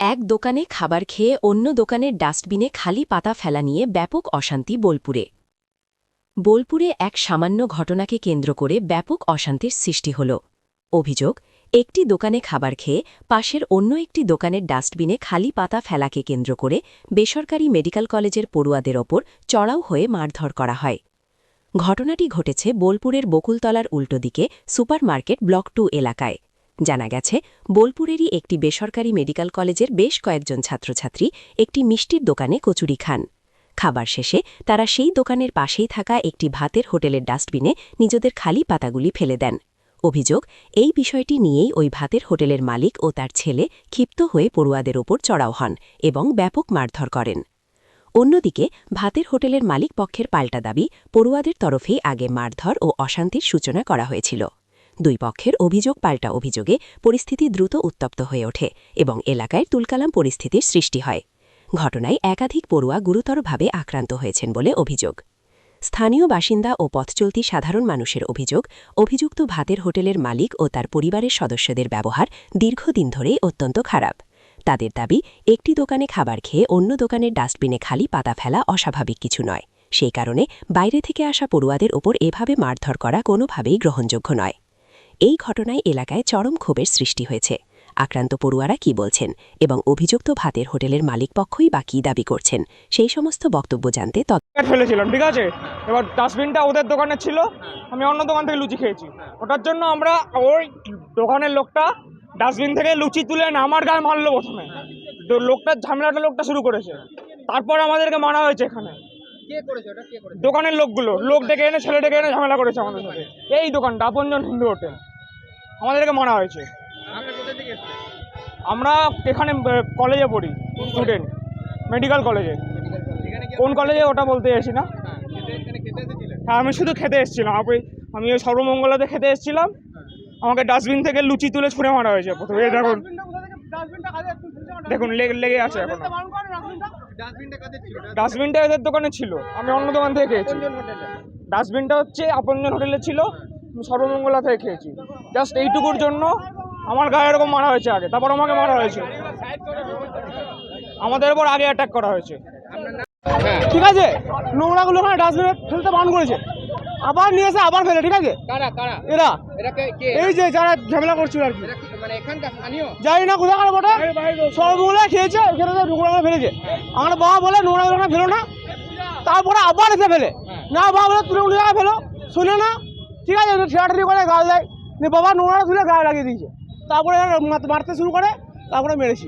এক দোকানে খাবার খেয়ে অন্য দোকানের ডাস্টবিনে খালি পাতা ফেলা নিয়ে ব্যাপক অশান্তি বোলপুরে। বোলপুরে এক সামান্য ঘটনাকে কেন্দ্র করে ব্যাপক অশান্তির সৃষ্টি হল। অভিযোগ, একটি দোকানে খাবার খেয়ে পাশের অন্য একটি দোকানের ডাস্টবিনে খালি পাতা ফেলাকে কেন্দ্র করে বেসরকারি মেডিকেল কলেজের পড়ুয়াদের ওপর চড়াও হয়ে মারধর করা হয়। ঘটনাটি ঘটেছে বোলপুরের বকুলতলার উল্টো দিকে সুপারমার্কেট ব্লক টু এলাকায়। জানা গেছে, বোলপুরেরই একটি বেসরকারি মেডিকেল কলেজের বেশ কয়েকজন ছাত্রছাত্রী একটি মিষ্টির দোকানে কচুরি খান। খাবার শেষে তারা সেই দোকানের পাশেই থাকা একটি ভাতের হোটেলের ডাস্টবিনে নিজেদের খালি পাতাগুলি ফেলে দেন। অভিযোগ, এই বিষয়টি নিয়েই ওই ভাতের হোটেলের মালিক ও তার ছেলে ক্ষিপ্ত হয়ে পড়ুয়াদের ওপর চড়াও হন এবং ব্যাপক মারধর করেন। অন্যদিকে, ভাতের হোটেলের মালিক পক্ষের পাল্টা দাবি, পড়ুয়াদের তরফেই আগে মারধর ও অশান্তির সূচনা করা হয়েছিল। দুই পক্ষের অভিযোগ পাল্টা অভিযোগে পরিস্থিতি দ্রুত উত্তপ্ত হয়ে ওঠে এবং এলাকায় তুলকালাম পরিস্থিতির সৃষ্টি হয়। ঘটনায় একাধিক পড়ুয়া গুরুতরভাবে আক্রান্ত হয়েছেন বলে অভিযোগ। স্থানীয় বাসিন্দা ও পথচলতি সাধারণ মানুষের অভিযোগ, অভিযুক্ত ভাতের হোটেলের মালিক ও তার পরিবারের সদস্যদের ব্যবহার দীর্ঘদিন ধরেই অত্যন্ত খারাপ। তাদের দাবি, একটি দোকানে খাবার খেয়ে অন্য দোকানের ডাস্টবিনে খালি পাতা ফেলা অস্বাভাবিক কিছু নয়। সেই কারণে বাইরে থেকে আসা পড়ুয়াদের ওপর এভাবে মারধর করা কোনোভাবেই গ্রহণযোগ্য নয়। এই ঘটনায় এলাকায় চরম ক্ষোভের সৃষ্টি হয়েছে। আক্রান্ত পড়ুয়ারা কি বলছেন এবং অভিযুক্ত ভাতের হোটেলের মালিক পক্ষই বা কী দাবি করছেন, সেই সমস্ত বক্তব্য জানতে তৎ ফেলেছিলাম, ঠিক আছে? এবার ডাস্টবিনটা ওদের দোকানে ছিল, আমি অন্য দোকান থেকে লুচি খেয়েছি। ওটার জন্য আমরা ওই দোকানের লোকটা ডাস্টবিন থেকে লুচি তুলে আমার গায়ে মারলো প্রথমে। তো লোকটা, ঝামেলাটা লোকটা শুরু করেছে। তারপর আমাদেরকে মারা হয়েছে এখানে। দোকানের লোকগুলো, লোক ডেকে এনে, ছেলে ডেকে এনে ঝামেলা করেছে আমাদের সাথে। এই দোকানটা, আপনজন হিন্দু হোটেল। আমাদেরকে মারা হয়েছে। আপনি আমরা এখানে কলেজে পড়ি স্টুডেন্ট মেডিকেল কলেজে কোন কলেজে ওটা বলতে এসি না? হ্যাঁ, হ্যাঁ আমি শুধু খেতে এসেছিলাম। আমি আমি ওই সর্বমঙ্গলাতে খেতে এসেছিলাম। আমাকে ডাস্টবিন থেকে লুচি তুলে ছুঁড়ে মারা হয়েছে প্রথমে। দেখুন। দেখুন লেগে লেগে আছে এখন। ডাস্টবিনটা এদের দোকানে ছিল। আমি অন্য দোকান থেকে খেয়েছি। ডাস্টবিনটা হচ্ছে আপনজন হোটেলে ছিল। আমি সর্বমঙ্গলা থেকে খেয়েছি। জাস্ট এইটুকুর জন্য আমার গায়ে এরকম মারা হয়েছে আগে তারপর আমাকে মারা হয়েছে। আমাদের উপর আগে অ্যাটাক করা হয়েছে। হ্যাঁ। ঠিক আছে? নোংরাগুলো ওখানে ডাস্টবিনে ফেলতে বারণ করেছে। আবার নিয়ে এসে আবার ফেলে ঠিক আছে? কারা কারা? এরা। এই যে যারা ঝামেলা করছিল আর কি। মানে জানি না কোথাকার বটে সবগুলো খেয়েছে এখানে তো নোংরা ফেলেছে। আমার বাবা বলে নোংরা নোংরা ফেলো না তারপরে আবার এসে ফেলে। না বাবা বলে তুলে উঠে যাওয়া ফেলো শুনে না। ঠিক আছে ঠেয়াটারি করে গাল দিয়ে। বাবা নোংরা তুলে গায়ে লাগিয়ে দিয়েছে। তারপরে মারতে শুরু করে তারপরে মেরেছি।